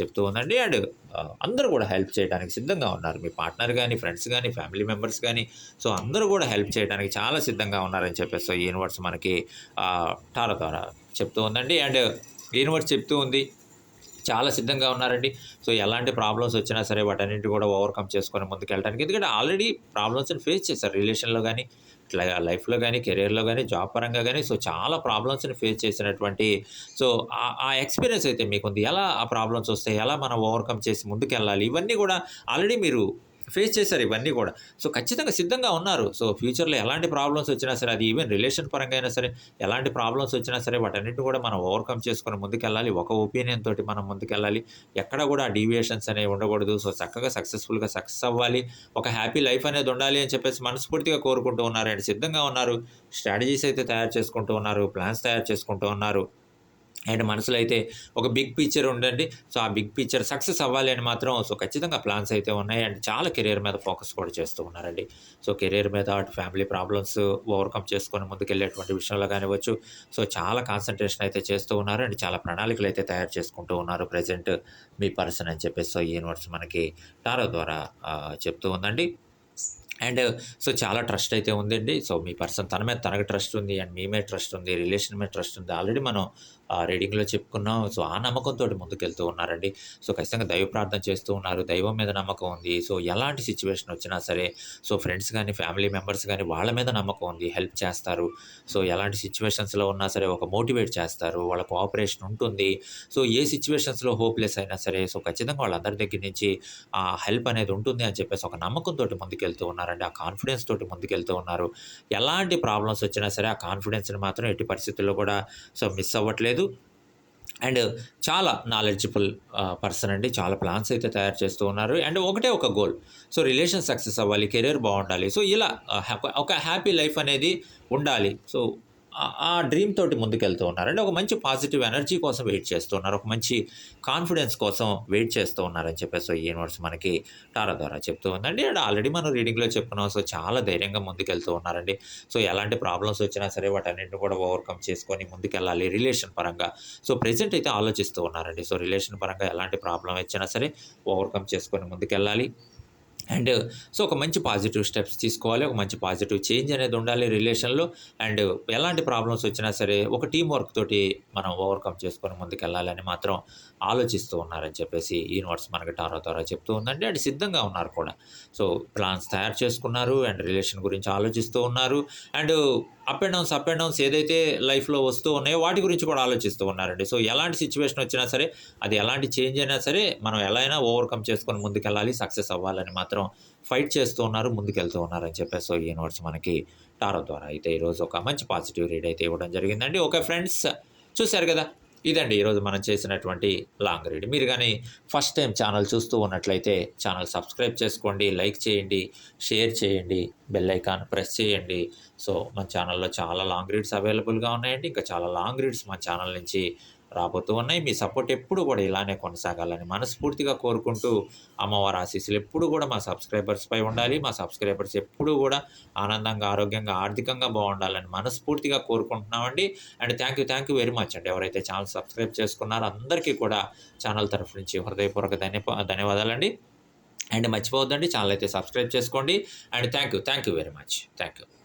చెప్తూ ఉందండి. అండ్ అందరూ కూడా హెల్ప్ చేయడానికి సిద్ధంగా ఉన్నారు. మీ పార్ట్నర్ కానీ ఫ్రెండ్స్ కానీ ఫ్యామిలీ మెంబర్స్ కానీ సో అందరూ కూడా హెల్ప్ చేయడానికి చాలా సిద్ధంగా ఉన్నారని చెప్పేసి సో యూనివర్స్ మనకి టారో ద్వారా చెప్తూ ఉందండి. అండ్ యూనివర్స్ చెప్తూ ఉంది. చాలా సిద్ధంగా ఉన్నారండి. సో ఎలాంటి ప్రాబ్లమ్స్ వచ్చినా సరే వాటన్నింటి కూడా ఓవర్కమ్ చేసుకొని ముందుకు వెళ్ళడానికి ఎందుకంటే ఆల్రెడీ ప్రాబ్లమ్స్ని ఫేస్ చేశారు. రిలేషన్లో కానీ ఇట్లా లైఫ్లో కానీ కెరీర్లో కానీ జాబ్ పరంగా కానీ సో చాలా ప్రాబ్లమ్స్ని ఫేస్ చేసినటువంటి సో ఆ- ఆ ఎక్స్పీరియన్స్ అయితే మీకుంది. ఎలా ఆ ప్రాబ్లమ్స్ వస్తాయి? ఎలా మనం ఓవర్కమ్ చేసి ముందుకెళ్ళాలి? ఇవన్నీ కూడా ఆల్రెడీ మీరు ఫేస్ చేశారు ఇవన్నీ కూడా. సో ఖచ్చితంగా సిద్ధంగా ఉన్నారు. సో ఫ్యూచర్లో ఎలాంటి ప్రాబ్లమ్స్ వచ్చినా సరే అది ఈవెన్ రిలేషన్ పరంగా అయినా సరే ఎలాంటి ప్రాబ్లమ్స్ వచ్చినా సరే వాటన్నిటిని కూడా మనం ఓవర్కమ్ చేసుకొని ముందుకెళ్ళాలి. ఒక ఒపీనియన్ తోటి మనం ముందుకెళ్ళాలి. ఎక్కడ కూడా డీవియేషన్స్ అనేవి ఉండకూడదు. సో చక్కగా సక్సెస్ఫుల్గా సక్సెస్ అవ్వాలి. ఒక హ్యాపీ లైఫ్ అనేది ఉండాలి అని చెప్పేసి మనస్ఫూర్తిగా కోరుకుంటూ ఉన్నారు. అండ్ సిద్ధంగా ఉన్నారు. స్ట్రాటజీస్ అయితే తయారు చేసుకుంటూ ఉన్నారు. ప్లాన్స్ తయారు చేసుకుంటూ ఉన్నారు. అండ్ మనసులో అయితే ఒక బిగ్ పిక్చర్ ఉండండి. సో ఆ బిగ్ పిక్చర్ సక్సెస్ అవ్వాలి అని మాత్రం సో ఖచ్చితంగా ప్లాన్స్ అయితే ఉన్నాయి. అండ్ చాలా కెరీర్ మీద ఫోకస్ కూడా చేస్తూ ఉన్నారండి. సో కెరీర్ మీద అటు ఫ్యామిలీ ప్రాబ్లమ్స్ ఓవర్కమ్ చేసుకొని ముందుకెళ్ళేటువంటి విషయంలో కానివ్వచ్చు. సో చాలా కాన్సన్ట్రేషన్ అయితే చేస్తూ ఉన్నారు. అండ్ చాలా ప్రణాళికలు అయితే తయారు చేసుకుంటూ ఉన్నారు ప్రజెంట్ మీ పర్సన్ అని చెప్పేసి సో యూనివర్స్ మనకి టారో ద్వారా చెప్తూ ఉందండి. అండ్ సో చాలా ట్రస్ట్ అయితే ఉందండి. సో మీ పర్సన్ తన మీద తనకు ట్రస్ట్ ఉంది. అండ్ మీ మీద ట్రస్ట్ ఉంది. రిలేషన్ మీద ట్రస్ట్ ఉంది. ఆల్రెడీ మనం రీడింగ్లో చెప్పుకున్నాం. సో ఆ నమ్మకంతో ముందుకెళ్తూ ఉన్నారండి. సో ఖచ్చితంగా దైవ ప్రార్థన చేస్తూ ఉన్నారు. దైవం మీద నమ్మకం ఉంది. సో ఎలాంటి సిచ్యువేషన్ వచ్చినా సరే సో ఫ్రెండ్స్ కానీ ఫ్యామిలీ మెంబర్స్ కానీ వాళ్ళ మీద నమ్మకం ఉంది. హెల్ప్ చేస్తారు. సో ఎలాంటి సిచ్యువేషన్స్లో ఉన్నా సరే ఒక మోటివేట్ చేస్తారు. వాళ్ళ కోఆపరేషన్ ఉంటుంది. సో ఏ సిచ్యువేషన్స్లో హోప్లెస్ అయినా సరే సో ఖచ్చితంగా వాళ్ళందరి దగ్గర నుంచి ఆ హెల్ప్ అనేది ఉంటుంది అని చెప్పేసి ఒక నమ్మకంతో ముందుకెళ్తూ ఉన్నారండి. ఆ కాన్ఫిడెన్స్ తోటి ముందుకెళ్తూ ఉన్నారు. ఎలాంటి ప్రాబ్లమ్స్ వచ్చినా సరే ఆ కాన్ఫిడెన్స్ని మాత్రం ఎట్టి పరిస్థితుల్లో కూడా సో మిస్ అవ్వట్లేదు. అండ్ చాలా నాలెడ్జబుల్ పర్సన్ అండి. చాలా ప్లాన్స్ అయితే తయారు చేస్తూ ఉన్నారు. అండ్ ఒకటే ఒక గోల్ సో రిలేషన్ సక్సెస్ అవ్వాలి కెరీర్ బాగుండాలి. సో ఇలా ఒక హ్యాపీ లైఫ్ అనేది ఉండాలి. సో ఆ- డ్రీమ్ తోటి ముందుకెళ్తూ ఉన్నారండి. ఒక మంచి పాజిటివ్ ఎనర్జీ కోసం వెయిట్ చేస్తూ ఉన్నారు. ఒక మంచి కాన్ఫిడెన్స్ కోసం వెయిట్ చేస్తూ ఉన్నారని చెప్పేసి సో ఈ యూనివర్స్ మనకి టారా ద్వారా చెప్తూ ఉందండి. అండ్ ఆల్రెడీ మనం రీడింగ్లో చెప్పుకున్నాం. సో చాలా ధైర్యంగా ముందుకెళ్తూ ఉన్నారండి. సో ఎలాంటి ప్రాబ్లమ్స్ వచ్చినా సరే వాటన్నింటిని కూడా ఓవర్కమ్ చేసుకొని ముందుకెళ్ళాలి రిలేషన్ పరంగా. సో ప్రెజెంట్ అయితే ఆలోచిస్తూ ఉన్నారండి. సో రిలేషన్ పరంగా ఎలాంటి ప్రాబ్లం వచ్చినా సరే ఓవర్కమ్ చేసుకొని ముందుకెళ్ళాలి. అండ్ సో ఒక మంచి పాజిటివ్ స్టెప్స్ తీసుకోవాలి ఒక మంచి పాజిటివ్ చేంజ్ అనేది ఉండాలి రిలేషన్లో. అండ్ ఎలాంటి ప్రాబ్లమ్స్ వచ్చినా సరే ఒక టీం వర్క్ తోటి మనం ఓవర్కమ్ చేసుకొని ముందుకెళ్ళాలని మాత్రం ఆలోచిస్తూ ఉన్నారని చెప్పేసి యూనివర్స్ మనకి టారో ద్వారా చెప్తూ ఉందండి. అండ్ సిద్ధంగా ఉన్నారు కూడా. సో ప్లాన్స్ తయారు చేసుకున్నారు అండ్ రిలేషన్ గురించి ఆలోచిస్తూ ఉన్నారు. And up and downs up and downs ఏదైతే లైఫ్లో వస్తూ ఉన్నాయో వాటి గురించి కూడా ఆలోచిస్తూ ఉన్నారండి. సో ఎలాంటి సిచ్యువేషన్ వచ్చినా సరే అది ఎలాంటి చేంజ్ అయినా సరే మనం ఎలా అయినా ఓవర్కమ్ చేసుకొని ముందుకెళ్ళాలి సక్సెస్ అవ్వాలని మాత్రం ఫైట్ చేస్తూ ఉన్నారు ముందుకెళ్తూ ఉన్నారని చెప్పేసి సో ఈ యూనివర్స్ మనకి టారో ద్వారా అయితే ఈరోజు ఒక మంచి పాజిటివ్ రీడ్ అయితే ఇవ్వడం జరిగిందండి. ఓకే ఫ్రెండ్స్ చూశారు కదా? ఇదండి ఈరోజు మనం చేసినటువంటి లాంగ్ రీడ్. మీరు కానీ ఫస్ట్ టైం ఛానల్ చూస్తూ ఉన్నట్లయితే ఛానల్ సబ్స్క్రైబ్ చేసుకోండి లైక్ చేయండి షేర్ చేయండి బెల్ ఐకాన్ ప్రెస్ చేయండి. సో మన ఛానల్లో చాలా లాంగ్ రీడ్స్ అవైలబుల్గా ఉన్నాయండి. ఇంకా చాలా లాంగ్ రీడ్స్ మన ఛానల్ నుంచి రాబోతూ ఉన్నాయి. మీ సపోర్ట్ ఎప్పుడు కూడా ఇలానే కొనసాగాలని మనస్ఫూర్తిగా కోరుకుంటూ అమ్మవారి ఆశీస్సులు ఎప్పుడు కూడా మా సబ్స్క్రైబర్స్పై ఉండాలి. మా సబ్స్క్రైబర్స్ ఎప్పుడూ కూడా ఆనందంగా ఆరోగ్యంగా ఆర్థికంగా బాగుండాలని మనస్ఫూర్తిగా కోరుకుంటున్నామండి. And thank you thank you very much అండి. ఎవరైతే ఛానల్ సబ్స్క్రైబ్ చేసుకున్నారో అందరికీ కూడా ఛానల్ తరఫు నుంచి హృదయపూర్వక ధన్యవా ధన్యవాదాలండి. అండ్ మర్చిపోవద్దండి. ఛానల్ అయితే సబ్స్క్రైబ్ చేసుకోండి. And thank you thank you very much. Thank you.